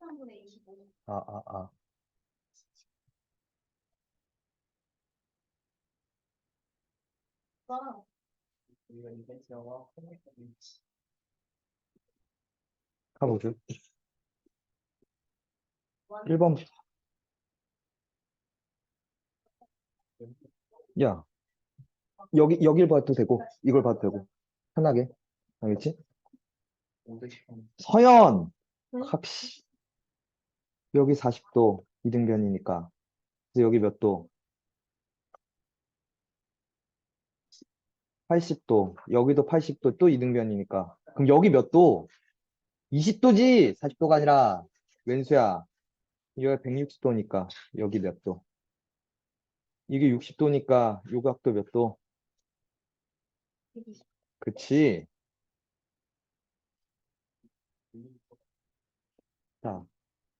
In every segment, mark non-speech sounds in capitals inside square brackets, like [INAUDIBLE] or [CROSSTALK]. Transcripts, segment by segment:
3분의 25. 아, 아, 아. 아, 가보죠. 1번. 야, 여기, 여길 봐도 되고, 이걸 봐도 되고, 편하게. 알겠지? 서연! 응? 합시. 여기 40도 이등변이니까. 그래서 여기 몇 도? 80도. 여기도 80도 또 이등변이니까. 그럼 여기 몇 도? 20도지! 40도가 아니라. 왼수야. 여기 160도니까. 여기 몇 도? 이게 60도니까 요 각도 몇 도? 그치? 자,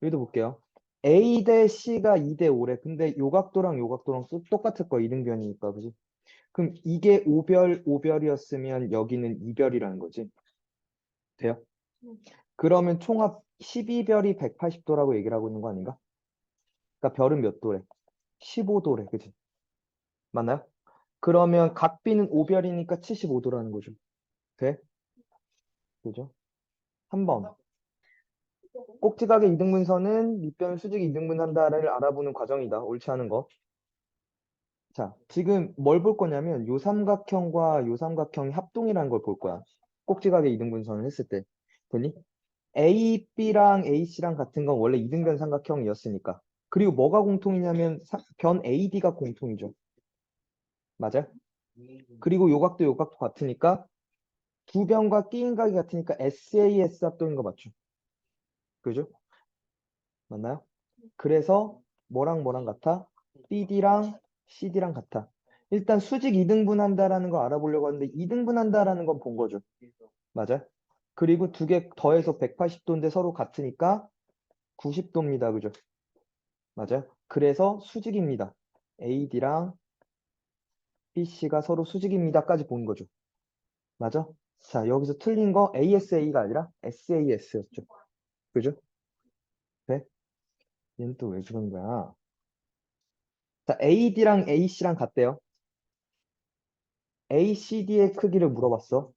여기도 볼게요. A 대 C가 2 대 5래. 근데 요 각도랑 요 각도랑 또 똑같을 거야. 이등변이니까. 그지? 그럼 이게 5별, 5별이었으면 여기는 2별이라는 거지. 돼요? 응. 그러면 총합 12별이 180도라고 얘기를 하고 있는 거 아닌가? 그러니까 별은 몇 도래? 15도래. 그지? 맞나요? 그러면 각 B는 5별이니까 75도라는 거죠. 돼? 그죠? 3번. 꼭지각의 이등분선은 밑변 수직 이등분한다를 알아보는 과정이다. 옳지 않은 거. 자, 지금 뭘 볼 거냐면 요 삼각형과 요 삼각형이 합동이라는 걸 볼 거야. 꼭지각의 이등분선을 했을 때. 되니? A, B랑 AC랑 같은 건 원래 이등변 삼각형이었으니까. 그리고 뭐가 공통이냐면 사- 변 AD가 공통이죠. 맞아요? 그리고 요 각도 요 각도 같으니까 두 변과 끼인 각이 같으니까 SAS 합동인 거 맞죠? 그죠? 맞나요? 그래서 뭐랑 뭐랑 같아? BD랑 CD랑 같아. 일단 수직 이등분 한다라는 거 알아보려고 하는데 이등분 한다라는 건 본 거죠. 맞아요? 그리고 두 개 더해서 180도인데 서로 같으니까 90도입니다. 그죠? 맞아요? 그래서 수직입니다. AD랑 BC가 서로 수직입니다까지 본 거죠. 맞아? 자, 여기서 틀린 거 ASA가 아니라 SAS였죠. 그죠? 네? 얘는 또 왜 그런 거야? 자, AD랑 AC랑 같대요. ACD의 크기를 물어봤어.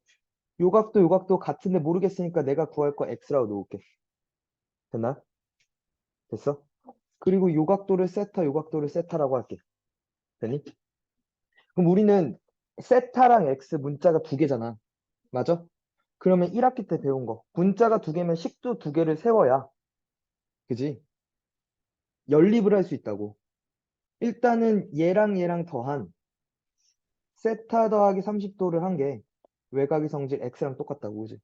요 각도, 요 각도 같은데 모르겠으니까 내가 구할 거 X라고 놓을게. 됐나? 됐어? 그리고 요 각도를 세타, 요 각도를 세타라고 할게. 되니? 그럼 우리는 세타랑 X 문자가 두 개잖아. 맞아? 그러면 1학기 때 배운 거. 문자가 두 개면 식도 두 개를 세워야. 그지? 연립을 할 수 있다고. 일단은 얘랑 얘랑 더한 세타 더하기 30도를 한 게 외곽의 성질 x랑 똑같다고 그지?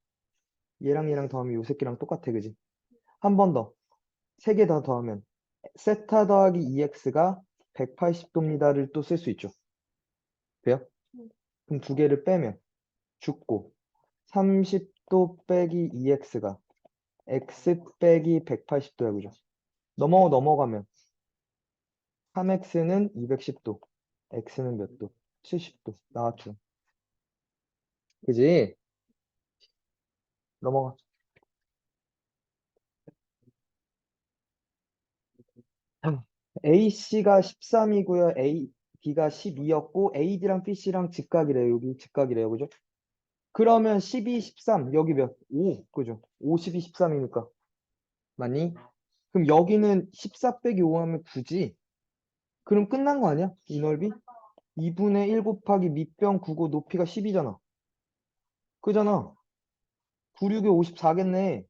얘랑 얘랑 더하면 요 새끼랑 똑같아 그지? 한 번 더. 세 개 더 더하면 세타 더하기 2x가 180도입니다를 또 쓸 수 있죠. 돼요? 응. 그럼 두 개를 빼면 죽고 30도 빼기 2x가 x 빼기 180도야 그죠? 넘어 넘어가면 3x는 210도, x는 몇 도? 70도. 나왔죠. 그지? 넘어가. AC가 13이고요. AD가 12였고 AD랑 BC랑 직각이래요. 여기 직각이래요. 그죠? 그러면 12, 13 여기 몇? 5 그죠? 5, 12, 13이니까 맞니? 그럼 여기는 14 빼기 5 하면 9지? 그럼 끝난 거 아니야? 이 넓이? 2분의 1 곱하기 밑변 9고 높이가 10이잖아. 그잖아. 9, 6에 54겠네.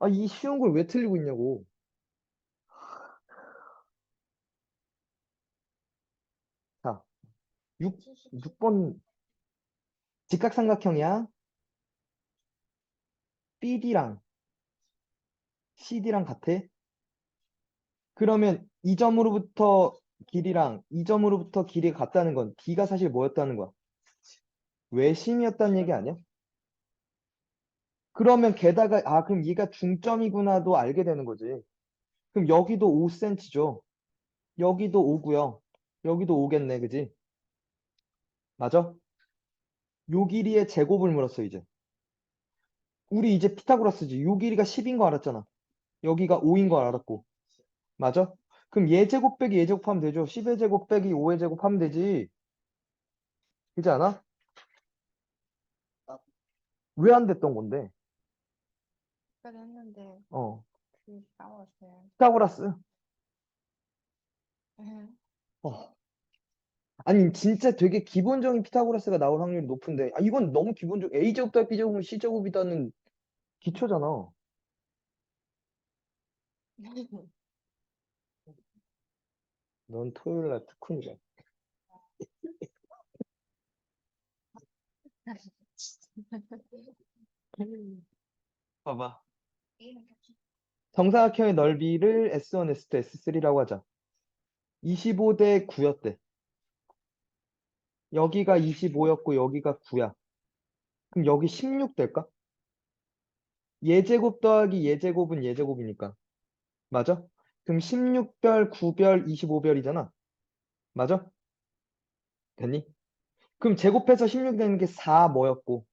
아, 이 쉬운 걸 왜 틀리고 있냐고. 자, 6, 6번 직각삼각형이야. BD랑 CD랑 같아. 그러면 이 점으로부터 길이랑 이 점으로부터 길이가 같다는 건 D가 사실 뭐였다는 거야? 외심이었다는 얘기 아니야? 그러면 게다가 아 그럼 얘가 중점이구나도 알게 되는 거지. 그럼 여기도 5cm죠. 여기도 5고요. 여기도 5겠네, 그지? 맞아? 요 길이의 제곱을 물었어, 이제. 우리 이제 피타고라스지. 요 길이가 10인 거 알았잖아. 여기가 5인 거 알았고. 맞아? 그럼 예제곱 빼기 예제곱 하면 되죠. 10의 제곱 빼기 5의 제곱 하면 되지. 그지 않아? 왜 안 됐던 건데? 했는데 어. 그 까먹었어요. 피타고라스. 어. 아니 진짜 되게 기본적인 피타고라스가 나올 확률이 높은데 아 이건 너무 기본적 A제곱 더하기 B제곱은 C제곱이다는 기초잖아. [LAUGHS] 넌 토요일 날 특훈이래. [LAUGHS] 봐봐. 정사각형의 넓이를 S1, S2, S3라고 하자. 25대 9였대. 여기가 25였고 여기가 9야. 그럼 여기 16 될까? 예제곱 더하기 예제곱은 예제곱이니까. 맞아? 그럼 16별, 9별, 25별이잖아. 맞아? 됐니? 그럼 제곱해서 16 되는 게 4 뭐였고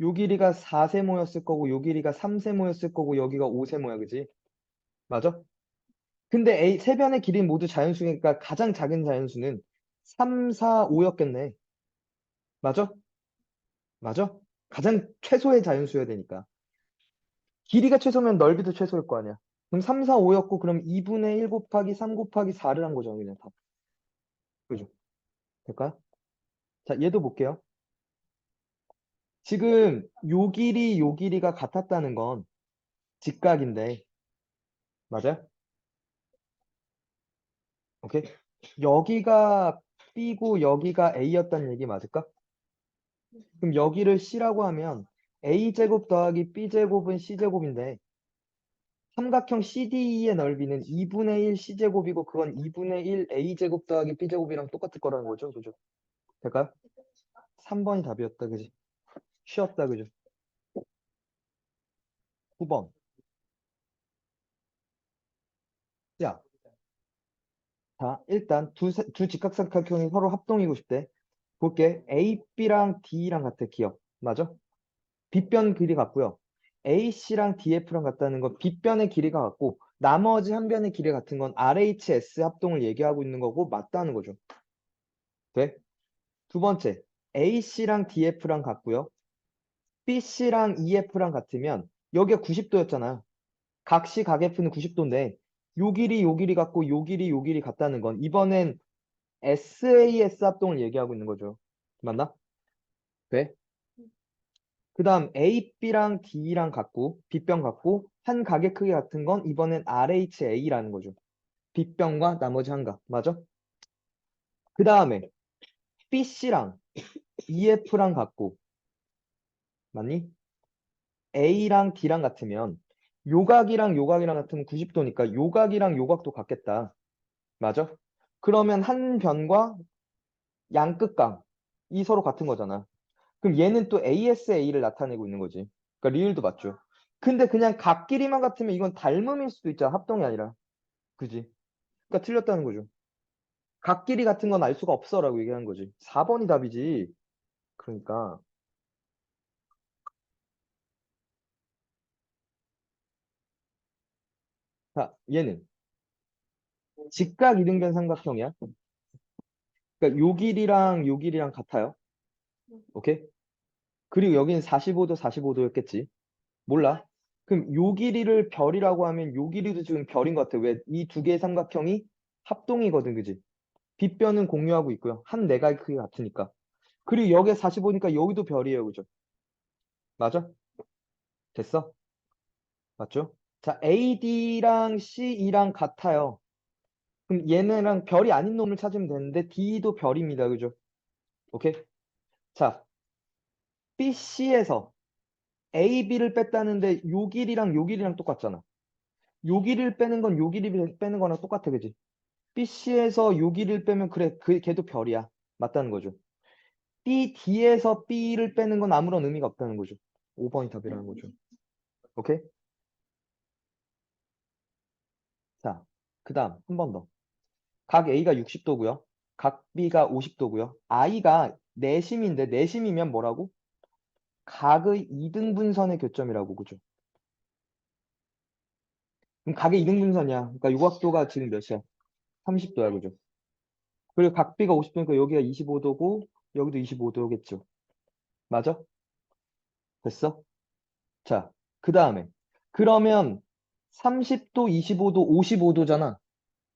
요 길이가 4세모였을 거고 요 길이가 3세모였을 거고 여기가 5세모야 그지? 맞아? 근데 A 세 변의 길이는 모두 자연수니까 가장 작은 자연수는 3, 4, 5였겠네. 맞아? 맞아? 가장 최소의 자연수여야 되니까. 길이가 최소면 넓이도 최소일 거 아니야. 그럼 3, 4, 5였고 그럼 2분의 1 곱하기 3 곱하기 4를 한 거죠. 그냥 다. 그죠? 될까요? 자, 얘도 볼게요. 지금 요 길이 요 길이가 같았다는 건 직각인데 맞아요? 오케이? 여기가 B고 여기가 A였다는 얘기 맞을까? 그럼 여기를 C라고 하면 A제곱 더하기 B제곱은 C제곱인데 삼각형 CDE의 넓이는 2분의 1 C제곱이고 그건 2분의 1 A제곱 더하기 B제곱이랑 똑같을 거라는 거죠. 그죠? 될까요? 3번이 답이었다. 그지? 쉬었다. 그죠? 9번. 야. 자, 일단 두, 세- 두 직각삼각형이 서로 합동이고 싶대. 볼게. A, B랑 D랑 같아. 기억. 맞아? 빗변 길이 같고요. AC랑 DF랑 같다는 건 빗변의 길이가 같고 나머지 한 변의 길이 같은 건 RHS 합동을 얘기하고 있는 거고 맞다는 거죠. 돼? 두 번째. AC랑 DF랑 같고요. BC랑 EF랑 같으면 여기가 90도였잖아. 각시 각F는 90도인데 요 길이 요 길이 같고 요 길이 요 길이 같다는 건 이번엔 SAS 합동을 얘기하고 있는 거죠. 맞나? 돼? 그 다음 AB랑 D랑 같고 빗변 같고 한 각의 크기 같은 건 이번엔 RHA라는 거죠. 빗변과 나머지 한 각. 맞아? 그 다음에 BC랑 EF랑 같고 맞니? A랑 D랑 같으면 요각이랑 요각이랑 같으면 90도니까 요각이랑 요각도 같겠다. 맞아? 그러면 한 변과 양끝각 이 서로 같은 거잖아. 그럼 얘는 또 ASA를 나타내고 있는 거지. 그러니까 리을도 맞죠. 근데 그냥 각 길이만 같으면 이건 닮음일 수도 있잖아. 합동이 아니라. 그지? 그러니까 틀렸다는 거죠. 각 길이 같은 건 알 수가 없어라고 얘기하는 거지. 4번이 답이지. 그러니까 자, 얘는 직각 이등변 삼각형이야. 그러니까 요 길이랑 요 길이랑 같아요. 오케이? 그리고 여기는 45도 45도였겠지. 몰라. 그럼 요 길이를 별이라고 하면 요 길이도 지금 별인 것 같아. 왜? 이 두 개의 삼각형이 합동이거든, 그지? 빗변은 공유하고 있고요. 한 내각의 크기 같으니까. 그리고 여기에 45니까 여기도 별이에요, 그죠? 맞아? 됐어? 맞죠? 자, AD랑 CE랑 같아요. 그럼 얘네랑 별이 아닌 놈을 찾으면 되는데 D도 별입니다, 그죠? 오케이? 자, BC에서 AB를 뺐다는데 요 길이랑 요 길이랑 똑같잖아. 요 길이를 빼는 건 요 길이를 빼는 거랑 똑같아, 그지? BC에서 요 길이를 빼면 그래, 그 걔도 별이야. 맞다는 거죠. BD에서 B를 빼는 건 아무런 의미가 없다는 거죠. 5번이 답이라는 거죠. 오케이? 자, 그 다음 한 번 더. 각 A가 60도고요. 각 B가 50도고요. I가 내심인데 내심이면 뭐라고? 각의 이등분선의 교점이라고 그죠? 그럼 각의 이등분선이야. 그러니까 요각도가 지금 몇이야? 30도야, 그죠? 그리고 각비가 50도니까 여기가 25도고 여기도 25도겠죠. 맞아? 됐어? 자, 그 다음에 그러면 30도, 25도, 55도잖아.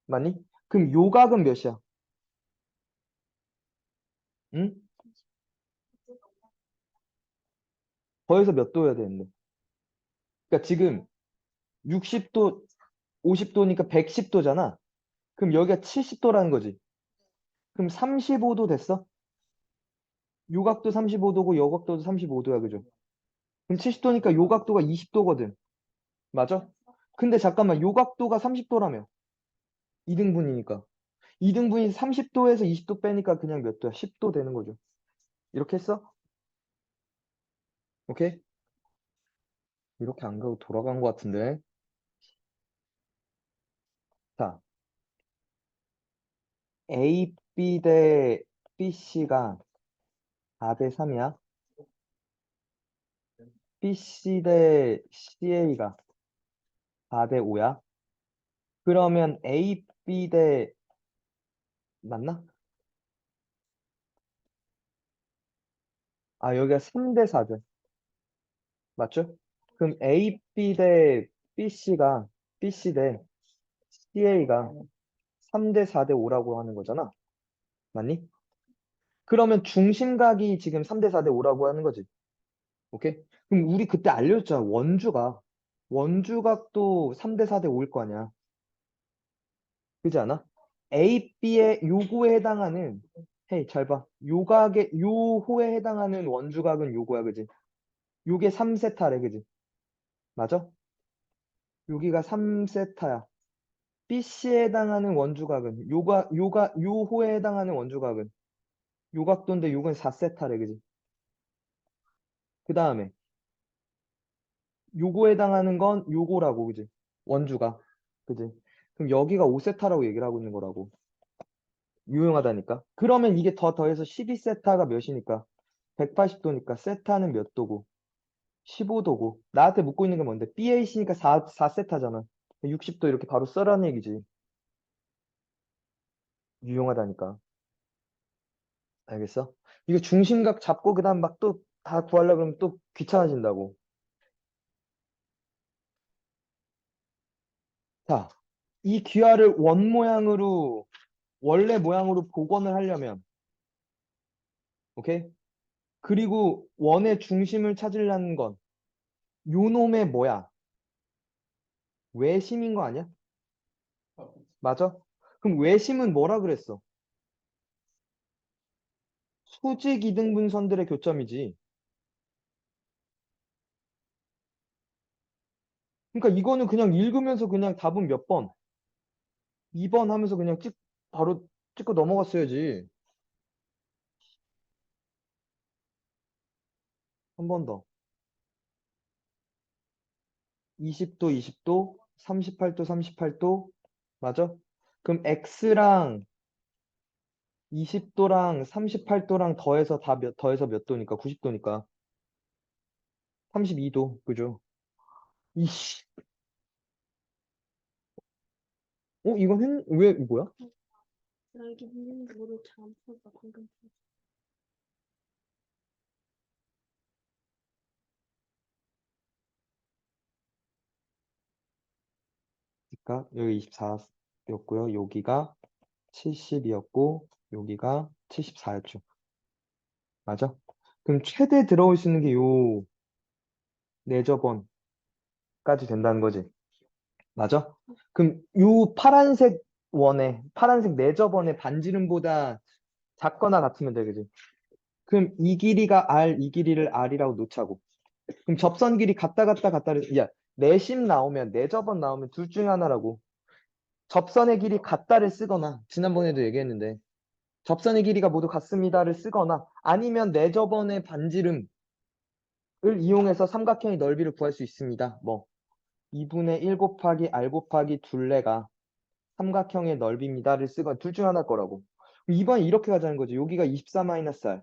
맞니? 그럼 요각은 몇이야? 응? 더해서 몇 도여야 되는데? 그러니까 지금 60도, 50도니까 110도잖아. 그럼 여기가 70도라는 거지. 그럼 35도 됐어? 요각도 35도고 여각도도 35도야, 그죠? 그럼 70도니까 요각도가 20도거든. 맞아? 근데 잠깐만, 요 각도가 30도라며. 2등분이니까. 2등분이 30도에서 20도 빼니까 그냥 몇 도야? 10도 되는 거죠. 이렇게 했어? 오케이? 이렇게 안 가고 돌아간 것 같은데. 자, AB 대 BC가 4대 3이야. BC 대 CA가 4대 5야. 그러면 AB 대 맞나? 아, 여기가 3대 4죠. 맞죠? 그럼 AB 대 BC가 BC 대 CA가 3대 4대 5라고 하는 거잖아. 맞니? 그러면 중심각이 지금 3대 4대 5라고 하는 거지. 오케이? 그럼 우리 그때 알려줬잖아. 원주각. 원주각도 3대 4대 5일 거 아니야. 그지 않아? A, B의 요거에 해당하는 헤이 잘 봐. 요각의 요호에 해당하는 원주각은 요거야. 그지? 요게 3세타래. 그지? 맞아? 여기가 3세타야. BC에 해당하는 원주각은 요가 요가 요호에 해당하는 원주각은 요각도인데 요건 4세타래. 그지? 그 다음에 요거에 해당하는 건 요거라고. 그지? 원주각. 그지? 그럼 여기가 5세타라고 얘기를 하고 있는 거라고. 유용하다니까. 그러면 이게 더 더해서 12세타가 몇이니까? 180도니까 세타는 몇 도고? 15도고. 나한테 묻고 있는 게 뭔데? BAC니까 4, 4세타잖아. 60도 이렇게 바로 써라는 얘기지. 유용하다니까. 알겠어? 이거 중심각 잡고 그 다음 막 또 다 구하려고 그러면 또 귀찮아진다고. 자, 이 귀하를 원 모양으로 원래 모양으로 복원을 하려면 오케이? 그리고 원의 중심을 찾으려는 건 요놈의 뭐야? 외심인 거 아니야? 맞아? 그럼 외심은 뭐라 그랬어? 수직 이등분선들의 교점이지. 그러니까 이거는 그냥 읽으면서 그냥 답은 몇 번? 2번 하면서 그냥 찍 바로 찍고 넘어갔어야지. 한 번 더. 20도, 20도, 38도, 38도. 맞아? 그럼 X랑 20도랑 38도랑 더해서 다 몇, 더해서 몇 도니까? 90도니까. 32도. 그죠? 이씨. 어, 이건 했, 왜, 뭐야? 나 이게 있는지 모르고 잘안 풀었다 방금. 그러니까 여기 24였고요. 여기가 70이었고 여기가 74였죠. 맞아? 그럼 최대 들어올 수 있는 게 요 네저번 까지 된다는 거지. 맞아? 그럼 요 파란색 원에 파란색 네저번의 반지름보다 작거나 같으면 돼, 그지? 그럼 이 길이가 R, 이 길이를 R이라고 놓자고. 그럼 접선 길이 같다 같다 같다를 야 내심 나오면 내접원 나오면 둘 중에 하나라고. 접선의 길이 같다를 쓰거나 지난번에도 얘기했는데 접선의 길이가 모두 같습니다를 쓰거나 아니면 내접원의 반지름을 이용해서 삼각형의 넓이를 구할 수 있습니다. 뭐 2분의 1 곱하기 R 곱하기 둘레가 삼각형의 넓이입니다를 쓰거나 둘 중에 하나일 거라고. 2번이 이렇게 가자는 거지. 여기가 24 마이너스 R.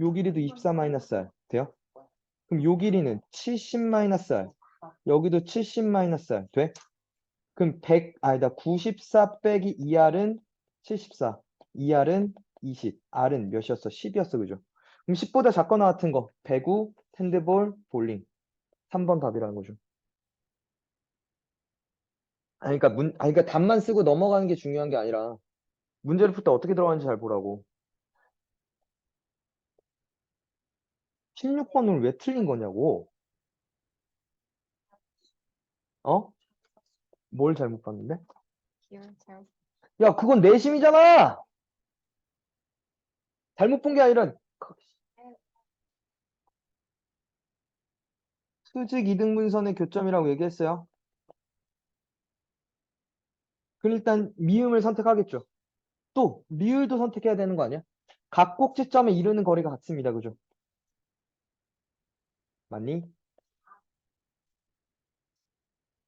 요 길이도 24 마이너스 R. 돼요? 그럼 요 길이는 70 마이너스 R. 여기도 70 마이너스 R. 돼? 그럼 100, 아니다. 94 빼기 2R은 74. 2R은 20. R은 몇이었어? 10이었어. 그죠? 그럼 10보다 작거나 같은 거. 배구, 핸드볼, 볼링. 3번 답이라는 거죠. 아니, 그러니까 문, 아니, 그러니까 답만 쓰고 넘어가는 게 중요한 게 아니라 문제를 풀 때 어떻게 들어가는지 잘 보라고. 16번은 왜 틀린 거냐고. 어? 뭘 잘못 봤는데? 야, 그건 내심이잖아! 잘못 본 게 아니라, 수직 이등분선의 교점이라고 얘기했어요. 그럼 일단 미음을 선택하겠죠. 또 리을도 선택해야 되는 거 아니야? 각 꼭지점에 이르는 거리가 같습니다. 그죠? 맞니?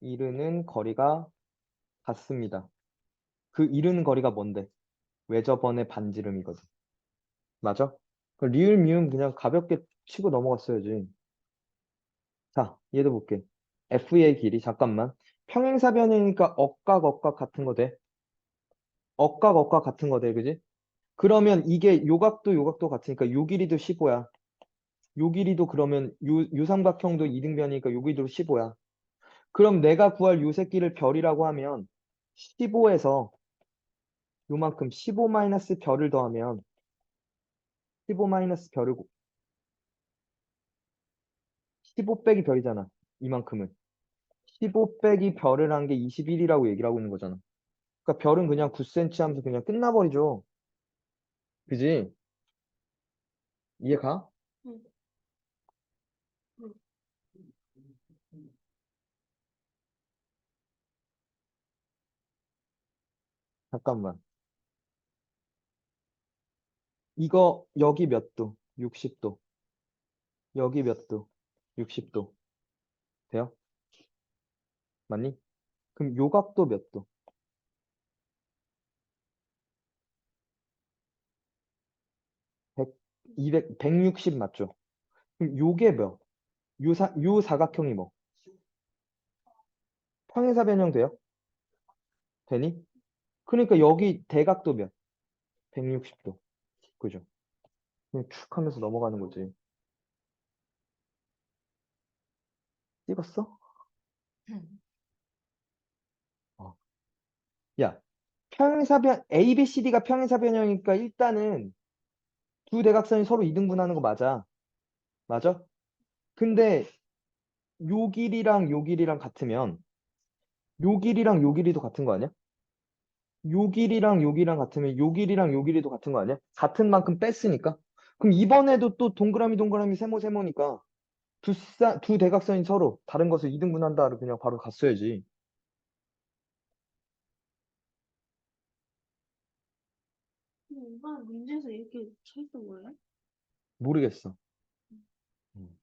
이르는 거리가 같습니다. 그 이르는 거리가 뭔데? 외접원의 반지름이거든. 맞아? 그 리을 미음 그냥 가볍게 치고 넘어갔어야지. 자, 얘도 볼게. F의 길이 잠깐만. 평행사 변이니까 억각 억각 같은 거 돼. 억각 억각 같은 거 돼. 그지? 그러면 이게 요각도 요각도 같으니까 요 길이도 15야. 요 길이도 그러면 요, 요삼각형도 이등변이니까 요 길이도 15야. 그럼 내가 구할 요 새끼를 별이라고 하면 15에서 요만큼 15 마이너스 별을 더하면 15 마이너스 별을 15 빼기 별이잖아. 이만큼은. 15 빼기 별을 한 게 21이라고 얘기를 하고 있는 거잖아. 그러니까 별은 그냥 9cm 하면서 그냥 끝나버리죠. 그지? 이해 가? 응. 응. 잠깐만. 이거 여기 몇 도? 60도. 여기 몇 도? 60도. 돼요? 맞니? 그럼 요 각도 몇 도? 100, 200, 160 맞죠? 그럼 요게 몇? 요, 사, 요 사각형이 뭐? 평행사 변형 돼요? 되니? 그러니까 여기 대각도 몇? 160도. 그죠? 그냥 쭉 하면서 넘어가는 거지. 찍었어? 어. 야, 평행사변, A, B, C, D가 평행사변형이니까 일단은 두 대각선이 서로 이등분하는 거 맞아. 맞아? 근데 요 길이랑 요 길이랑 같으면 요 길이랑 요 길이도 같은 거 아니야? 요 길이랑 요 길이랑 같으면 요 길이랑 요 길이도 같은 거 아니야? 같은 만큼 뺐으니까. 그럼 이번에도 또 동그라미 동그라미 세모 세모니까 두, 사, 두 대각선이 서로 다른 것을 이등분한다를 그냥 바로 갔어야지. 근데 이번 문제에서 이렇게 쳐 있던 거예요? 모르겠어. 음.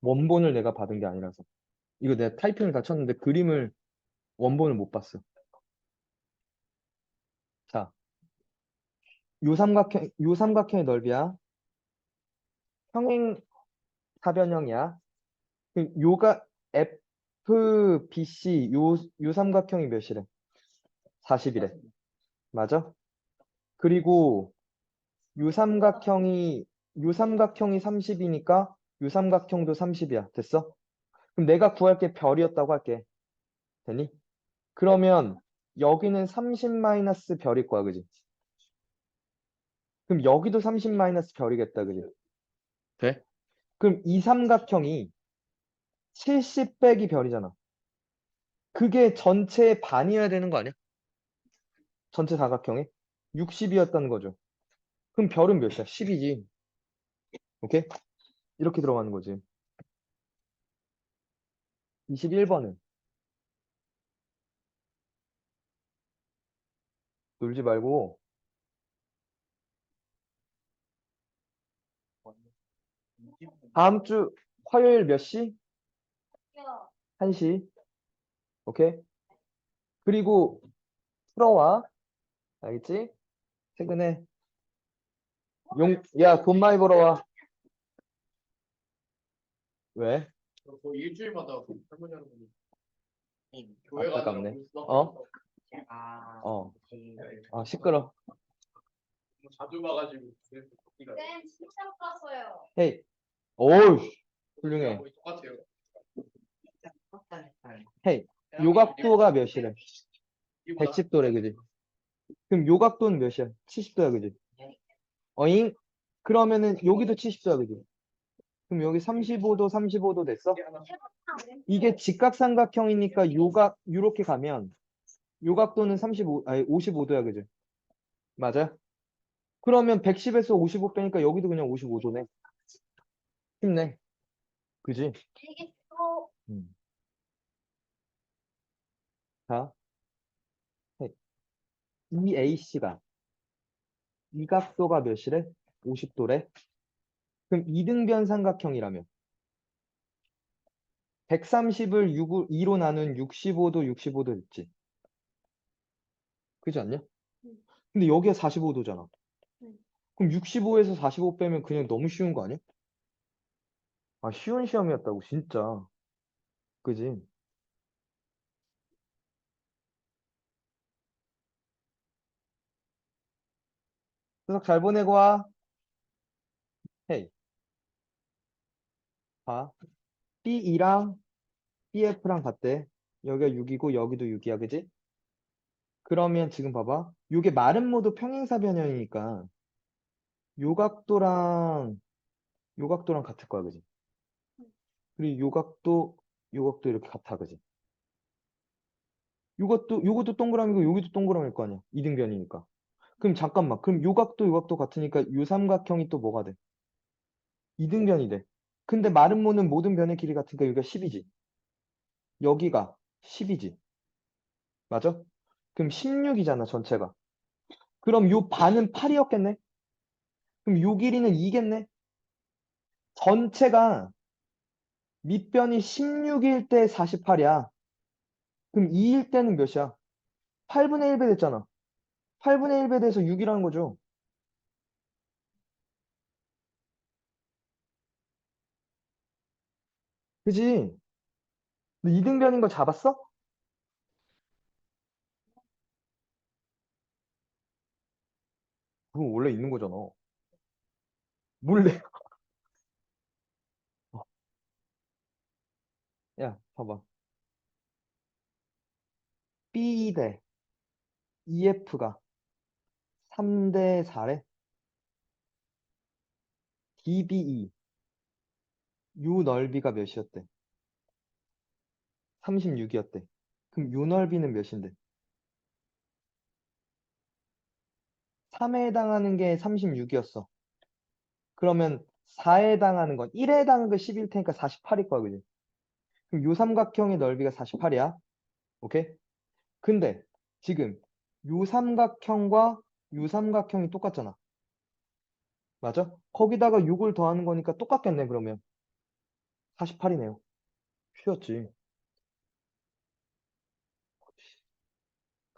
원본을 내가 받은 게 아니라서. 이거 내가 타이핑을 다 쳤는데 그림을 원본을 못 봤어. 자, 요 삼각형, 요 삼각형의 넓이야. 평행 사변형이야. 그 요가 FBC 요, 요 삼각형이 몇이래? 40이래. 맞아? 그리고 요 삼각형이 요 삼각형이 30이니까 요 삼각형도 30이야. 됐어? 그럼 내가 구할 게 별이었다고 할게. 되니? 그러면 여기는 30 마이너스 별일 거야. 그지? 그럼 여기도 30 마이너스 별이겠다. 그지? 돼? 그럼 이 삼각형이 70 빼기 별이잖아. 그게 전체의 반이어야 되는 거 아니야? 전체 사각형에 60이었다는 거죠. 그럼 별은 몇이야? 10이지. 오케이? 이렇게 들어가는 거지. 21번은 놀지 말고 다음 주 화요일 몇 시? 1시. 오케이? 그리고 풀어와. 알겠지? 최근에 용, 야, 돈 많이 벌어와. 왜? 거의 일주일마다 할머니 할머니 교회 안타깝네. 가느라고 수학 어? 공부하고 제가 어. 제일 아, 시끄러. 자주 봐가지고 그래서 쌤 진짜 못 봤어요. 헤이. 오우, 훌륭해. 거의 똑같아요. 요각도가 몇이래? 이거보다 110도래, 그지? 그럼 요 각도는 몇이야? 70도야, 그지? 어잉? 그러면은 여기도 70도야, 그지? 그럼 여기 35도, 35도 됐어? 이게 직각삼각형이니까 요각, 요렇게 가면 요 각도는 35, 아니 55도야, 그지? 맞아? 그러면 110에서 55 빼니까 여기도 그냥 55도네. 쉽네. 그지? 음. 자, 네. 이 AC가 이 각도가 몇이래? 50도래? 그럼 이등변 삼각형이라면 130을 6, 2로 나눈 65도, 65도 됐지? 그지 않냐? 음. 근데 여기가 45도잖아. 음. 그럼 65에서 45 빼면 그냥 너무 쉬운 거 아니야? 아, 쉬운 시험이었다고, 진짜. 그지? 추석 잘 보내고 와. 헤이. 봐. B2랑 BF랑 같대. 여기가 6이고 여기도 6이야, 그지? 그러면 지금 봐봐. 요게 마른 모드 평행사 변형이니까 요 각도랑 요 각도랑 같을 거야, 그지? 그리고 요 각도 요 각도 이렇게 같아, 그지? 요것도 요것도 동그라미고 여기도 동그라미일 거 아니야. 이등변이니까. 그럼 잠깐만. 그럼 요각도 요각도 같으니까 요 삼각형이 또 뭐가 돼? 이등변이 돼. 근데 마른 모는 모든 변의 길이 같으니까 여기가 10이지. 여기가 10이지. 맞아? 그럼 16이잖아, 전체가. 그럼 요 반은 8이었겠네? 그럼 요 길이는 2겠네? 전체가 밑변이 16일 때 48이야. 그럼 2일 때는 몇이야? 8분의 1배 됐잖아. 8분의 1배 돼서 6이라는 거죠. 그지? 너 이등변인 거 잡았어? 그거 원래 있는 거잖아. 몰래. [LAUGHS] 어. 야, 봐봐. B 대 EF가 3대 4래? DBE 요 넓이가 몇이었대? 36이었대. 그럼 요 넓이는 몇인데? 3에 해당하는 게 36이었어. 그러면 4에 해당하는 건 1에 해당하는 건 10일 테니까 48일 거야, 그지? 그럼 요 삼각형의 넓이가 48이야. 오케이? 근데 지금 요 삼각형과 요 삼각형이 똑같잖아. 맞아? 거기다가 6을 더하는 거니까 똑같겠네, 그러면. 48이네요. 쉬웠지.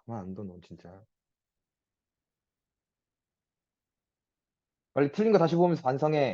가만 안 둬, 넌 진짜. 빨리 틀린 거 다시 보면서 반성해.